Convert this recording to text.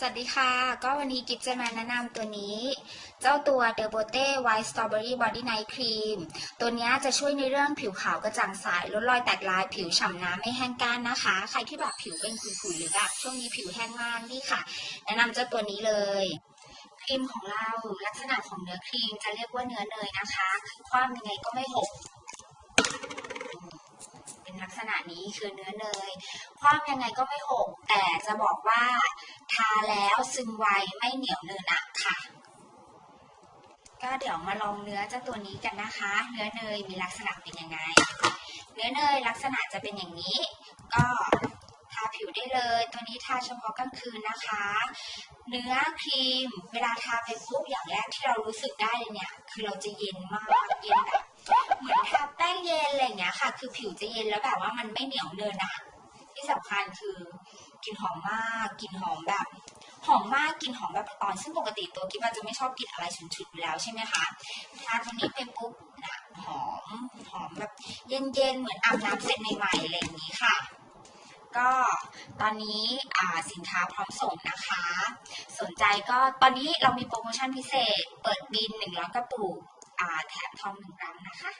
สวัสดีค่ะ ก็วันนี้กิฟจะมาแนะนำตัวนี้ เจ้าตัว The b o t e White Strawberry Body Night Cream ตัวนี้จะช่วยในเรื่องผิวขาวกระจ่างใสลดรอยแตกลาย ผิวฉ่ำน้ำไม่แห้งก้านนะคะ ใครที่แบบผิวเป็นขุยๆหรือแบบช่วงนี้ผิวแห้งมากนี่ค่ะ แนะนำเจ้าตัวนี้เลยครีมของเราลักษณะของเนื้อครีมจะเรียกว่าเนื้อเนยนะคะ ความยังไงก็ไม่หก นี้คือเนื้อเนย ความยังไงก็ไม่หก แต่จะบอกว่าทาแล้วซึมไวไม่เหนียวเนินหนักค่ะ ก็เดี๋ยวมาลองเนื้อเจ้าตัวนี้กันนะคะ เนื้อเนยมีลักษณะเป็นยังไง เนื้อเนยลักษณะจะเป็นอย่างนี้ ก็ทาผิวได้เลย ตัวนี้ทาเฉพาะกลางคืนนะคะ เนื้อครีม เวลาทาไปปุ๊บอย่างแรกที่เรารู้สึกได้เลยเนี่ย คือเราจะเย็นมาก เย็นแบบเหมือน อย่างเงี้ยค่ะ คือผิวจะเย็นแล้วแบบว่ามันไม่เหนียวเนินอะที่สำคัญคือกลิ่นหอมมากกลิ่นหอมแบบหอมมากกลิ่นหอมแบบอ่อนซึ่งปกติตัวกิ๊บอาจจะไม่ชอบกลิ่นอะไรฉุนๆอยู่แล้วใช่ไหมคะทาตัวนี้ไปปุ๊บนะหอมหอมแบบเย็นๆเหมือนอาบน้ำเสร็จใหม่ๆอะไรอย่างนี้ค่ะก็ตอนนี้สินค้าพร้อมส่งนะคะ สนใจก็ตอนนี้เรามีโปรโมชั่นพิเศษ เปิดบิน 100 กระปุกแถมทอง 1 กรัมนะคะ